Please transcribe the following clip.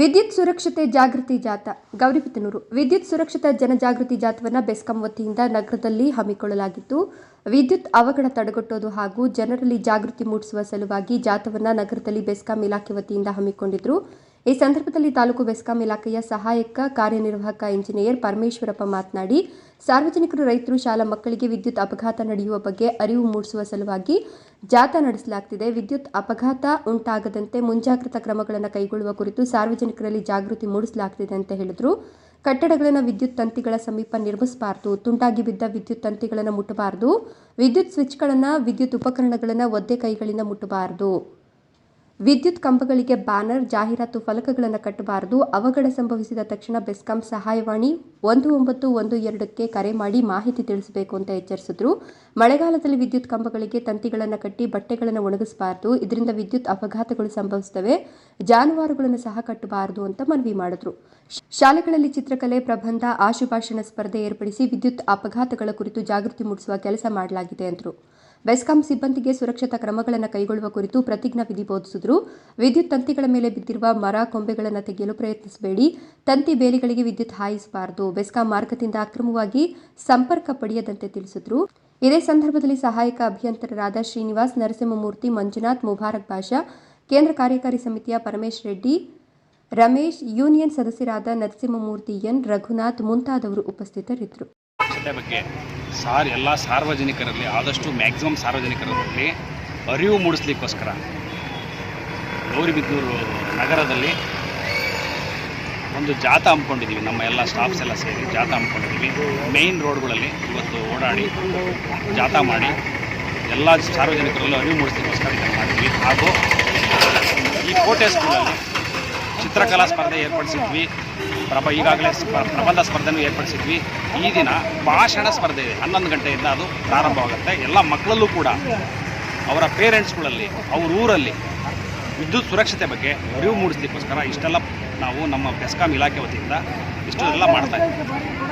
ವಿದ್ಯುತ್ ಸುರಕ್ಷತೆ ಜಾಗೃತಿ ಜಾಥಾ, ಗೌರಿಬಿದನೂರು. ವಿದ್ಯುತ್ ಸುರಕ್ಷತಾ ಜನಜಾಗೃತಿ ಜಾಥವನ್ನು ಬೆಸ್ಕಾಂ ವತಿಯಿಂದ ನಗರದಲ್ಲಿ ಹಮ್ಮಿಕೊಳ್ಳಲಾಗಿತ್ತು. ವಿದ್ಯುತ್ ಅವಘಡ ತಡೆಗಟ್ಟೋದು ಹಾಗೂ ಜನರಲ್ಲಿ ಜಾಗೃತಿ ಮೂಡಿಸುವ ಸಲುವಾಗಿ ಜಾಥವನ್ನು ನಗರದಲ್ಲಿ ಬೆಸ್ಕಾಂ ಇಲಾಖೆ ವತಿಯಿಂದ ಹಮ್ಮಿಕೊಂಡಿದ್ರು. ಈ ಸಂದರ್ಭದಲ್ಲಿ ತಾಲೂಕು ಬೆಸ್ಕಾಂ ಇಲಾಖೆಯ ಸಹಾಯಕ ಕಾರ್ಯನಿರ್ವಾಹಕ ಇಂಜಿನಿಯರ್ ಪರಮೇಶ್ವರಪ್ಪ ಮಾತನಾಡಿ ಸಾರ್ವಜನಿಕರು ರೈತರು ಶಾಲಾ ಮಕ್ಕಳಿಗೆ ವಿದ್ಯುತ್ ಅಪಘಾತ ನಡೆಯುವ ಬಗ್ಗೆ ಅರಿವು ಮೂಡಿಸುವ ಸಲುವಾಗಿ ಜಾಥಾ ನಡೆಸಲಾಗುತ್ತಿದೆ ವಿದ್ಯುತ್ ಅಪಘಾತ ಉಂಟಾಗದಂತೆ ಮುಂಜಾಗ್ರತಾ ಕ್ರಮಗಳನ್ನು ಕೈಗೊಳ್ಳುವ ಕುರಿತು ಸಾರ್ವಜನಿಕರಲ್ಲಿ ಜಾಗೃತಿ ಮೂಡಿಸಲಾಗುತ್ತಿದೆ ಅಂತ ಹೇಳಿದರು. ಕಟ್ಟಡಗಳನ್ನು ವಿದ್ಯುತ್ ತಂತಿಗಳ ಸಮೀಪ ನಿರ್ಮಿಸಬಾರದು ತುಂಡಾಗಿ ಬಿದ್ದ ವಿದ್ಯುತ್ ತಂತಿಗಳನ್ನು ಮುಟ್ಟಬಾರದು, ವಿದ್ಯುತ್ ಸ್ವಿಚ್ಗಳನ್ನು, ವಿದ್ಯುತ್ ಉಪಕರಣಗಳನ್ನು ಒದ್ದೆ ಕೈಗಳಿಂದ ಮುಟ್ಟಬಾರದು. ವಿದ್ಯುತ್ ಕಂಬಗಳಿಗೆ ಬ್ಯಾನರ್, ಜಾಹೀರಾತು ಫಲಕಗಳನ್ನು ಕಟ್ಟಬಾರದು. ಅವಘಡ ಸಂಭವಿಸಿದ ತಕ್ಷಣ ಬೆಸ್ಕಾಂ ಸಹಾಯವಾಣಿ ಒಂದು ಒಂಬತ್ತು ಒಂದು ಎರಡಕ್ಕೆ ಕರೆ ಮಾಡಿ ಮಾಹಿತಿ ತಿಳಿಸಬೇಕು ಅಂತ ಎಚ್ಚರಿಸಿದ್ರು. ಮಳೆಗಾಲದಲ್ಲಿ ವಿದ್ಯುತ್ ಕಂಬಗಳಿಗೆ ತಂತಿಗಳನ್ನು ಕಟ್ಟಿ ಬಟ್ಟೆಗಳನ್ನು ಒಣಗಿಸಬಾರದು. ಇದರಿಂದ ವಿದ್ಯುತ್ ಅಪಘಾತಗಳು ಸಂಭವಿಸುತ್ತವೆ ಜಾನುವಾರುಗಳನ್ನು ಸಹ ಕಟ್ಟಬಾರದು ಅಂತ ಮನವಿ ಮಾಡಿದ್ರು. ಶಾಲೆಗಳಲ್ಲಿ ಚಿತ್ರಕಲೆ ಪ್ರಬಂಧ, ಆಶುಭಾಷಣ ಸ್ಪರ್ಧೆ ಏರ್ಪಡಿಸಿ ವಿದ್ಯುತ್ ಅಪಘಾತಗಳ ಕುರಿತು ಜಾಗೃತಿ ಮೂಡಿಸುವ ಕೆಲಸ ಮಾಡಲಾಗಿದೆ ಎಂದರು ಬೆಸ್ಕಾಂ ಸಿಬ್ಬಂದಿಗೆ ಸುರಕ್ಷತಾ ಕ್ರಮಗಳನ್ನು ಕೈಗೊಳ್ಳುವ ಕುರಿತು ಪ್ರತಿಜ್ಞಾ ವಿಧಿ ಬೋಧಿಸಿದರು. ವಿದ್ಯುತ್ ತಂತಿಗಳ ಮೇಲೆ ಬಿದ್ದಿರುವ ಮರ ಕೊಂಬೆಗಳನ್ನು ತೆಗೆಯಲು ಪ್ರಯತ್ನಿಸಬೇಡಿ. ತಂತಿ ಬೇಲಿಗಳಿಗೆ ವಿದ್ಯುತ್ ಹಾಯಿಸಬಾರದು. ಬೆಸ್ಕಾಂ ಮಾರ್ಗದಿಂದ ಅಕ್ರಮವಾಗಿ ಸಂಪರ್ಕ ಪಡೆಯದಂತೆ ತಿಳಿಸಿದರು. ಇದೇ ಸಂದರ್ಭದಲ್ಲಿ ಸಹಾಯಕ ಅಭಿಯಂತರರಾದ ಶ್ರೀನಿವಾಸ್, ನರಸಿಂಹಮೂರ್ತಿ, ಮಂಜುನಾಥ್, ಮುಬಾರಕ್ ಬಾಷಾ, ಕೇಂದ್ರ ಕಾರ್ಯಕಾರಿ ಸಮಿತಿಯ ಪರಮೇಶ್ ರೆಡ್ಡಿ, ರಮೇಶ್, ಯೂನಿಯನ್ ಸದಸ್ಯರಾದ ನರಸಿಂಹಮೂರ್ತಿ ಎನ್. ರಘುನಾಥ್ ಮುಂತಾದವರು ಉಪಸ್ಥಿತರಿದ್ದರು. ಬಗ್ಗೆ. ಸಾರ್, ಎಲ್ಲ ಸಾರ್ವಜನಿಕರಲ್ಲಿ, ಆದಷ್ಟು ಮ್ಯಾಕ್ಸಿಮಮ್ ಸಾರ್ವಜನಿಕರಲ್ಲಿ ಅರಿವು ಮೂಡಿಸ್ಲಿಕ್ಕೋಸ್ಕರ ಗೌರಿಬಿದನೂರು ನಗರದಲ್ಲಿ ಒಂದು ಜಾಥಾ ಹಮ್ಮಿಕೊಂಡಿದ್ದೀವಿ. ನಮ್ಮ ಎಲ್ಲ ಸ್ಟಾಫ್ಸ್ ಎಲ್ಲ ಸೇರಿ ಜಾಥಾ ಹಮ್ಮಿಕೊಂಡಿದ್ದೀವಿ. ಮೇಯ್ನ್ ರೋಡ್ಗಳಲ್ಲಿ ಇವತ್ತು ಓಡಾಡಿ, ಜಾಥಾ ಮಾಡಿ ಎಲ್ಲ ಸಾರ್ವಜನಿಕರಲ್ಲೂ ಅರಿವು ಮೂಡಿಸ್ಲಿಕ್ಕೋಸ್ಕರ ಇದನ್ನು ಮಾಡ್ತೀವಿ ಹಾಗೂ ಈ ಕೋಟೆ ಸ್ಕೂಲಲ್ಲಿ ಚಿತ್ರಕಲಾ ಸ್ಪರ್ಧೆ ಏರ್ಪಡಿಸಿದ್ವಿ. ಪ್ರಭ ಈಗಾಗಲೇ ಪ್ರಬಂಧ ಸ್ಪರ್ಧೆನೂ ಏರ್ಪಡಿಸಿದ್ವಿ. ಈ ದಿನ ಭಾಷಣ ಸ್ಪರ್ಧೆ ಇದೆ. ಹನ್ನೊಂದು ಗಂಟೆಯಿಂದ ಅದು ಪ್ರಾರಂಭವಾಗುತ್ತೆ. ಎಲ್ಲ ಮಕ್ಕಳಲ್ಲೂ ಕೂಡ ಅವರ ಪೇರೆಂಟ್ಸ್ಗಳಲ್ಲಿ, ಅವ್ರ ಊರಲ್ಲಿ ವಿದ್ಯುತ್ ಸುರಕ್ಷತೆ ಬಗ್ಗೆ ಅರಿವು ಮೂಡಿಸ್ಲಿಕ್ಕೋಸ್ಕರ ಇಷ್ಟೆಲ್ಲ ನಾವು ನಮ್ಮ ಬೆಸ್ಕಾಂ ಇಲಾಖೆ ವತಿಯಿಂದ ಇಷ್ಟೆಲ್ಲ ಮಾಡ್ತಾ ಇದ್ದೀವಿ.